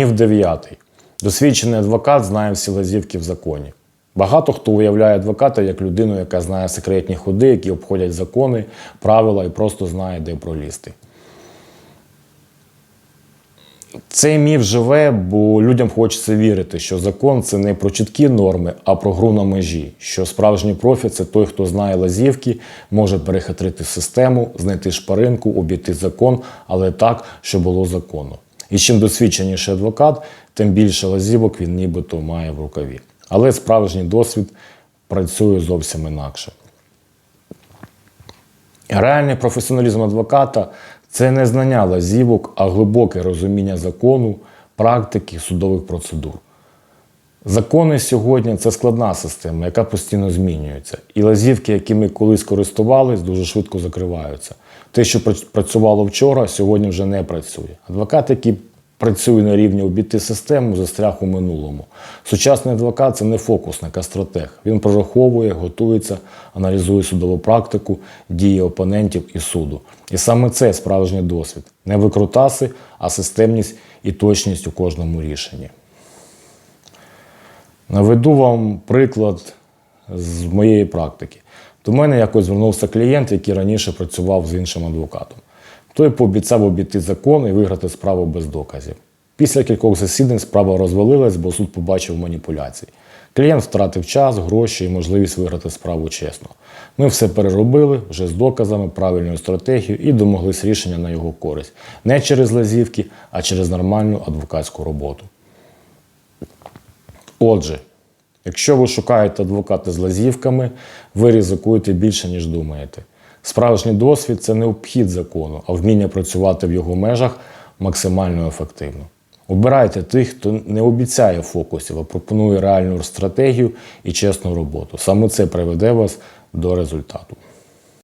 Міф дев'ятий. Досвідчений адвокат знає всі лазівки в законі. Багато хто уявляє адвоката як людину, яка знає секретні ходи, які обходять закони, правила і просто знає, де пролізти. Цей міф живе, бо людям хочеться вірити, що закон це не про чіткі норми, а про гру на межі. Що справжній профі це той, хто знає лазівки, може перехитрити систему, знайти шпаринку, обійти закон, але так, що було законно. І чим досвідченіший адвокат, тим більше лазівок він нібито має в рукаві. Але справжній досвід працює зовсім інакше. Реальний професіоналізм адвоката це не знання лазівок, а глибоке розуміння закону, практики, судових процедур. Закони сьогодні це складна система, яка постійно змінюється. І лазівки, якими колись користувались, дуже швидко закриваються. Те, що пра- працювало вчора, сьогодні вже не працює. Адвокат, який працює на рівні обійти систему, застряг у минулому. Сучасний адвокат це не фокусник, а стратег. Він прораховує, готується, аналізує судову практику, дії опонентів і суду. І саме це справжній досвід. Не викрутаси, а системність і точність у кожному рішенні. Наведу вам приклад з моєї практики. До мене якось звернувся клієнт, який раніше працював з іншим адвокатом. Той пообіцяв обійти закон і виграти справу без доказів. Після кількох засідань справа розвалилась, бо суд побачив маніпуляції. Клієнт втратив час, гроші і можливість виграти справу чесно. Ми все переробили вже з доказами, правильною стратегією і домоглись рішення на його користь. Не через лазівки, а через нормальну адвокатську роботу. Отже, якщо ви шукаєте адвоката з лазівками, ви ризикуєте більше, ніж думаєте. Справжній досвід це не обхід закону, а вміння працювати в його межах максимально ефективно. Обирайте тих, хто не обіцяє фокусів, а пропонує реальну стратегію і чесну роботу. Саме це приведе вас до результату.